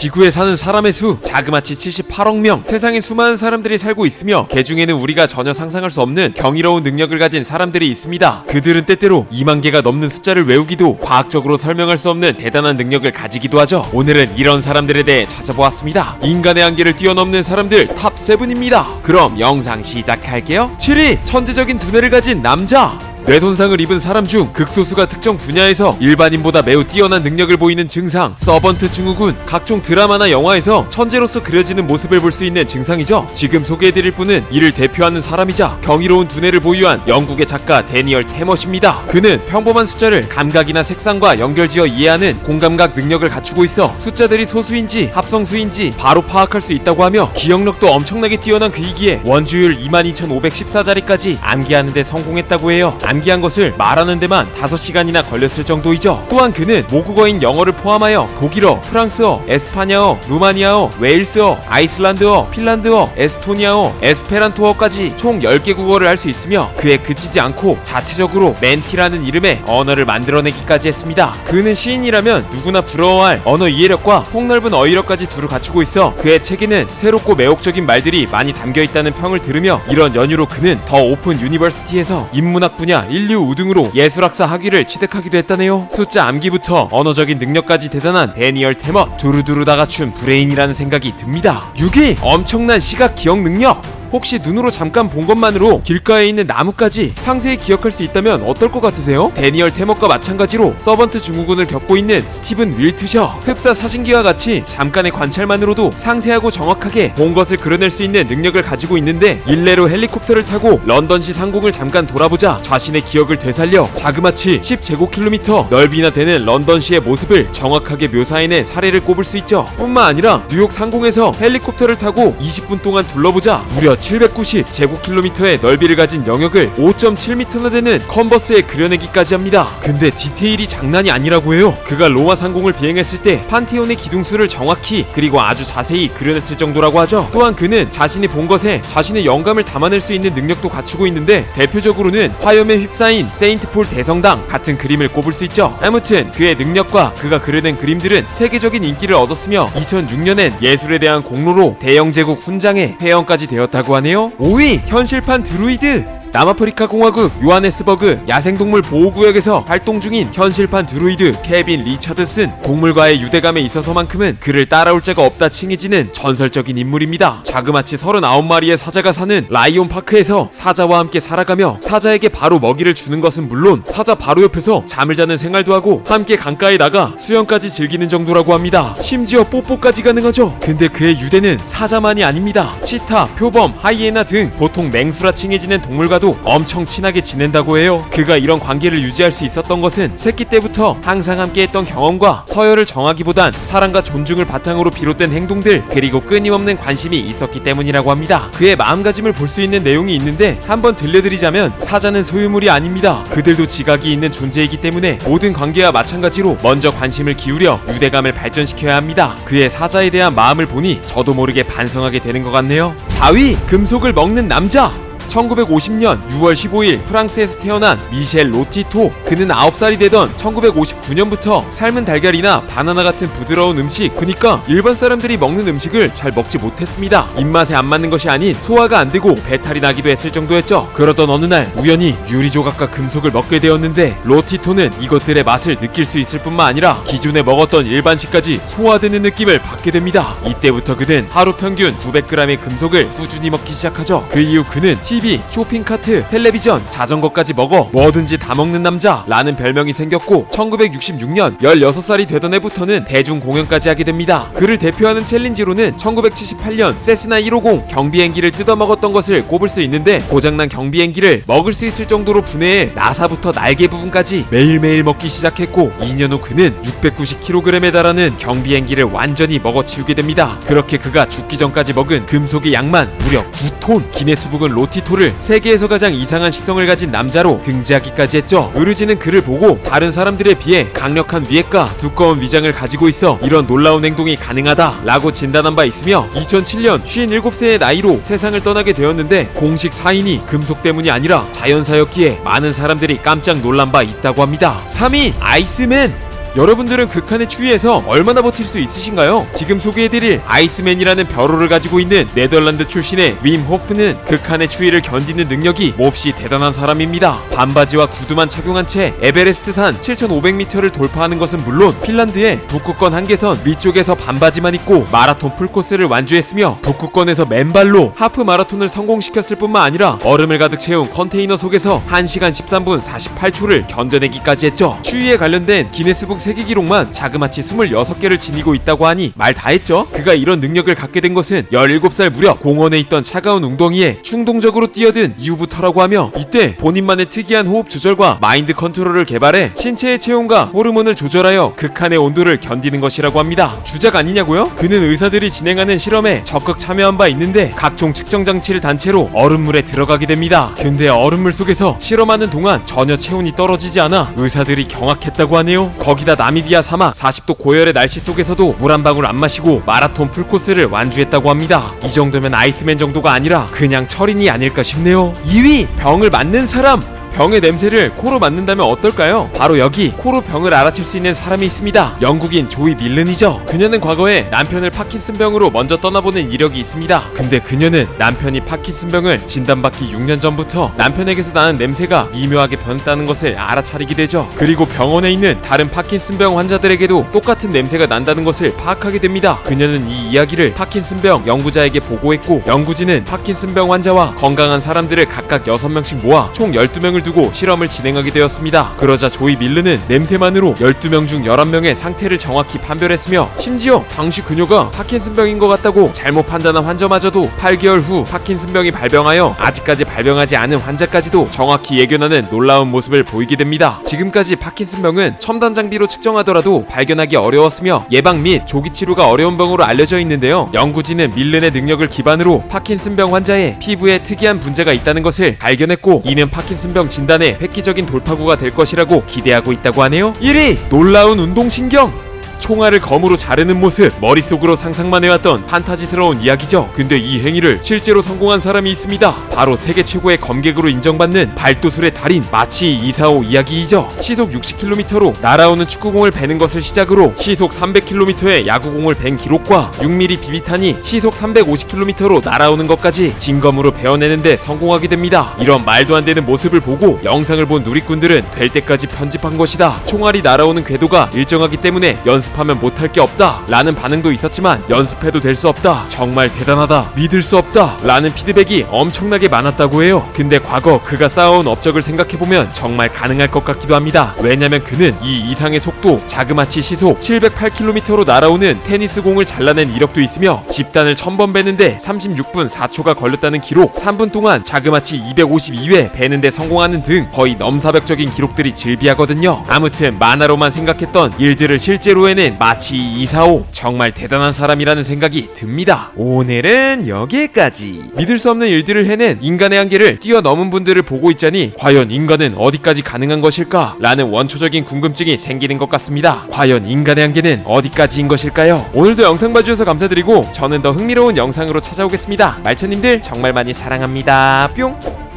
지구에 사는 사람의 수 자그마치 78억 명. 세상에 수많은 사람들이 살고 있으며 그 중에는 우리가 전혀 상상할 수 없는 경이로운 능력을 가진 사람들이 있습니다. 그들은 때때로 2만 개가 넘는 숫자를 외우기도 과학적으로 설명할 수 없는 대단한 능력을 가지기도 하죠. 오늘은 이런 사람들에 대해 찾아보았습니다. 인간의 한계를 뛰어넘는 사람들 탑 7입니다. 그럼 영상 시작할게요. 7위 천재적인 두뇌를 가진 남자. 뇌손상을 입은 사람 중 극소수가 특정 분야에서 일반인보다 매우 뛰어난 능력을 보이는 증상. 서번트 증후군 각종 드라마나 영화에서 천재로서 그려지는 모습을 볼 수 있는 증상이죠. 지금 소개해드릴 분은 이를 대표하는 사람이자 경이로운 두뇌를 보유한 영국의 작가 데니얼 테머십니다. 그는 평범한 숫자를 감각이나 색상과 연결지어 이해하는 공감각 능력을 갖추고 있어 숫자들이 소수인지 합성수인지 바로 파악할 수 있다고 하며 기억력도 엄청나게 뛰어난 그이기에 원주율 22,514자리까지 암기하는 데 성공했다고 해요 암기한 것을 말하는 데만 5시간이나 걸렸을 정도이죠. 또한 그는 모국어인 영어를 포함하여 독일어, 프랑스어, 에스파냐어, 루마니아어, 웨일스어, 아이슬란드어, 핀란드어, 에스토니아어, 에스페란토어까지 총 10개 국어를 할 수 있으며 그에 그치지 않고 자체적으로 멘티라는 이름의 언어를 만들어내기까지 했습니다. 그는 시인이라면 누구나 부러워할 언어 이해력과 폭넓은 어휘력까지 두루 갖추고 있어 그의 책에는 새롭고 매혹적인 말들이 많이 담겨 있다는 평을 들으며 이런 연유로 그는 더 오픈 유니버시티에서 인문학 분야 인류 우등으로 예술학사 학위를 취득하기도 했다네요. 숫자 암기부터 언어적인 능력까지 대단한 데니얼 테머 두루두루 다 갖춘 브레인이라는 생각이 듭니다. 6위 엄청난 시각 기억 능력. 혹시 눈으로 잠깐 본 것만으로 길가에 있는 나무까지 상세히 기억할 수 있다면 어떨 것 같으세요? 데니얼 테머과 마찬가지로 서번트 증후군을 겪고 있는 스티븐 윌트셔 흡사 사진기와 같이 잠깐의 관찰만으로도 상세하고 정확하게 본 것을 그려낼 수 있는 능력을 가지고 있는데 일례로 헬리콥터를 타고 런던시 상공을 잠깐 돌아보자 자신의 기억을 되살려 자그마치 10제곱킬로미터 넓이나 되는 런던시의 모습을 정확하게 묘사해낸 사례를 꼽을 수 있죠 뿐만 아니라 뉴욕 상공에서 헬리콥터를 타고 20분 동안 둘러보자 무려 790제곱킬로미터의 넓이를 가진 영역을 5.7m나 되는 컨버스에 그려내기까지 합니다. 근데 디테일이 장난이 아니라고 해요. 그가 로마 상공을 비행했을 때 판테온의 기둥수를 정확히 그리고 아주 자세히 그려냈을 정도라고 하죠. 또한 그는 자신이 본 것에 자신의 영감을 담아낼 수 있는 능력도 갖추고 있는데 대표적으로는 화염에 휩싸인 세인트폴 대성당 같은 그림을 꼽을 수 있죠. 아무튼 그의 능력과 그가 그려낸 그림들은 세계적인 인기를 얻었으며 2006년엔 예술에 대한 공로로 대영 제국 훈장의 회원까지 되었다고 하네요. 5위 현실판 드루이드 남아프리카 공화국 요하네스버그 야생동물 보호구역에서 활동 중인 현실판 드루이드 케빈 리차드슨 동물과의 유대감에 있어서만큼은 그를 따라올 자가 없다 칭해지는 전설적인 인물입니다. 자그마치 39마리의 사자가 사는 라이온 파크에서 사자와 함께 살아가며 사자에게 바로 먹이를 주는 것은 물론 사자 바로 옆에서 잠을 자는 생활도 하고 함께 강가에 나가 수영까지 즐기는 정도라고 합니다. 심지어 뽀뽀까지 가능하죠. 근데 그의 유대는 사자만이 아닙니다. 치타, 표범, 하이에나 등 보통 맹수라 칭해지는 동물과 도 엄청 친하게 지낸다고 해요. 그가 이런 관계를 유지할 수 있었던 것은 새끼 때부터 항상 함께했던 경험과 서열을 정하기보단 사랑과 존중을 바탕으로 비롯된 행동들 그리고 끊임없는 관심이 있었기 때문이라고 합니다. 그의 마음가짐을 볼 수 있는 내용이 있는데 한번 들려드리자면 사자는 소유물이 아닙니다. 그들도 지각이 있는 존재이기 때문에 모든 관계와 마찬가지로 먼저 관심을 기울여 유대감을 발전시켜야 합니다. 그의 사자에 대한 마음을 보니 저도 모르게 반성하게 되는 것 같네요. 4위 금속을 먹는 남자 1950년 6월 15일 프랑스에서 태어난 미셸 로티토. 그는 9살이 되던 1959년부터 삶은 달걀이나 바나나 같은 부드러운 음식 그니까 일반 사람들이 먹는 음식을 잘 먹지 못했습니다. 입맛에 안 맞는 것이 아닌 소화가 안 되고 배탈이 나기도 했을 정도였죠. 그러던 어느 날 우연히 유리 조각과 금속을 먹게 되었는데 로티토는 이것들의 맛을 느낄 수 있을 뿐만 아니라 기존에 먹었던 일반식까지 소화되는 느낌을 받게 됩니다. 이때부터 그는 하루 평균 900g의 금속을 꾸준히 먹기 시작하죠. 그 이후 그는 TV, 쇼핑카트, 텔레비전, 자전거까지 먹어 뭐든지 다 먹는 남자 라는 별명이 생겼고 1966년 16살이 되던 해부터는 대중 공연까지 하게 됩니다. 그를 대표하는 챌린지로는 1978년 세스나 150 경비행기를 뜯어먹었던 것을 꼽을 수 있는데 고장난 경비행기를 먹을 수 있을 정도로 분해해 나사부터 날개 부분까지 매일매일 먹기 시작했고 2년 후 그는 690kg에 달하는 경비행기를 완전히 먹어치우게 됩니다. 그렇게 그가 죽기 전까지 먹은 금속의 양만 무려 9톤 기네스북은 로티 토를 세계에서 가장 이상한 식성을 가진 남자로 등재하기까지 했죠. 의류진은 그를 보고 다른 사람들에 비해 강력한 위액과 두꺼운 위장을 가지고 있어 이런 놀라운 행동이 가능하다 라고 진단한 바 있으며 2007년 57세의 나이로 세상을 떠나게 되었는데 공식 사인이 금속 때문이 아니라 자연사였기에 많은 사람들이 깜짝 놀란 바 있다고 합니다. 3위 아이스맨 여러분들은 극한의 추위에서 얼마나 버틸 수 있으신가요? 지금 소개해드릴 아이스맨이라는 벼로를 가지고 있는 네덜란드 출신의 윈 호프는 극한의 추위를 견디는 능력이 몹시 대단한 사람입니다. 반바지와 구두만 착용한 채 에베레스트 산 7,500m를 돌파하는 것은 물론 핀란드의 북극권 한계선 위쪽에서 반바지만 입고 마라톤 풀코스를 완주했으며 북극권에서 맨발로 하프 마라톤을 성공시켰을 뿐만 아니라 얼음을 가득 채운 컨테이너 속에서 1시간 13분 48초를 견뎌내기까지 했죠. 추위에 관련된 기네스북 세계 기록만 자그마치 26개를 지니고 있다고 하니 말 다 했죠. 그가 이런 능력을 갖게 된 것은 17살 무렵 공원에 있던 차가운 웅덩이에 충동적으로 뛰어든 이후부터라고 하며 이때 본인만의 특이한 호흡 조절과 마인드 컨트롤을 개발해 신체의 체온과 호르몬을 조절하여 극한의 온도를 견디는 것이라고 합니다. 주작 아니냐고요? 그는 의사들이 진행하는 실험에 적극 참여한 바 있는데 각종 측정 장치를 단체로 얼음물에 들어가게 됩니다. 근데 얼음물 속에서 실험하는 동안 전혀 체온이 떨어지지 않아 의사들이 경악했다고 하네요. 거기다 나미비아 사막 40도 고열의 날씨 속에서도 물 한 방울 안 마시고 마라톤 풀코스를 완주했다고 합니다. 이 정도면 아이스맨 정도가 아니라 그냥 철인이 아닐까 싶네요. 2위 병을 맞는 사람 병의 냄새를 코로 맡는다면 어떨까요? 바로 여기 코로 병을 알아챌 수 있는 사람이 있습니다. 영국인 조이 밀른이죠. 그녀는 과거에 남편을 파킨슨병으로 먼저 떠나보낸 이력이 있습니다. 근데 그녀는 남편이 파킨슨병을 진단받기 6년 전부터 남편에게서 나는 냄새가 미묘하게 변했다는 것을 알아차리게 되죠. 그리고 병원에 있는 다른 파킨슨병 환자들에게도 똑같은 냄새가 난다는 것을 파악하게 됩니다. 그녀는 이 이야기를 파킨슨병 연구자에게 보고했고 연구진은 파킨슨병 환자와 건강한 사람들을 각각 6명씩 모아 총 12명을 두고 실험을 진행하게 되었습니다. 그러자 조이 밀르는 냄새만으로 12명 중 11명의 상태를 정확히 판별했으며 심지어 당시 그녀가 파킨슨병인 것 같다고 잘못 판단한 환자마저도 8개월 후 파킨슨병이 발병하여 아직까지 발병하지 않은 환자까지도 정확히 예견하는 놀라운 모습을 보이게 됩니다. 지금까지 파킨슨병은 첨단 장비로 측정하더라도 발견하기 어려웠으며 예방 및 조기 치료가 어려운 병으로 알려져 있는데요. 연구진은 밀른의 능력을 기반으로 파킨슨병 환자의 피부에 특이한 문제가 있다는 것을 발견했고 이는 파킨슨병 진단의 획기적인 돌파구가 될 것이라고 기대하고 있다고 하네요. 1위 놀라운 운동신경 총알을 검으로 자르는 모습. 머릿속으로 상상만 해왔던 판타지스러운 이야기죠. 근데 이 행위를 실제로 성공한 사람이 있습니다. 바로 세계 최고의 검객으로 인정받는 발도술의 달인 마치 이사오 이야기이죠. 시속 60km로 날아오는 축구공을 베는 것을 시작으로 시속 300km의 야구공을 벤 기록과 6mm 비비탄이 시속 350km로 날아오는 것까지 진검으로 베어내는데 성공하게 됩니다. 이런 말도 안 되는 모습을 보고 영상을 본 누리꾼들은 될 때까지 편집한 것이다. 총알이 날아오는 궤도가 일정하기 때문에 연습 하면 못할 게 없다. 라는 반응도 있었지만 연습해도 될 수 없다. 정말 대단하다. 믿을 수 없다. 라는 피드백이 엄청나게 많았다고 해요. 근데 과거 그가 쌓아온 업적을 생각해보면 정말 가능할 것 같기도 합니다. 왜냐면 그는 이 이상의 속도 자그마치 시속 708km로 날아오는 테니스 공을 잘라낸 이력도 있으며 집단을 1000번 베는데 36분 4초가 걸렸다는 기록 3분 동안 자그마치 252회 베는데 성공하는 등 거의 넘사벽적인 기록들이 즐비하거든요. 아무튼 만화로만 생각했던 일들을 실제로 해낸 마치 이사오 정말 대단한 사람이라는 생각이 듭니다. 오늘은 여기까지. 믿을 수 없는 일들을 해낸 인간의 한계를 뛰어넘은 분들을 보고 있자니 과연 인간은 어디까지 가능한 것일까? 라는 원초적인 궁금증이 생기는 것 같습니다. 과연 인간의 한계는 어디까지인 것일까요? 오늘도 영상 봐주셔서 감사드리고 저는 더 흥미로운 영상으로 찾아오겠습니다. 말처님들 정말 많이 사랑합니다. 뿅!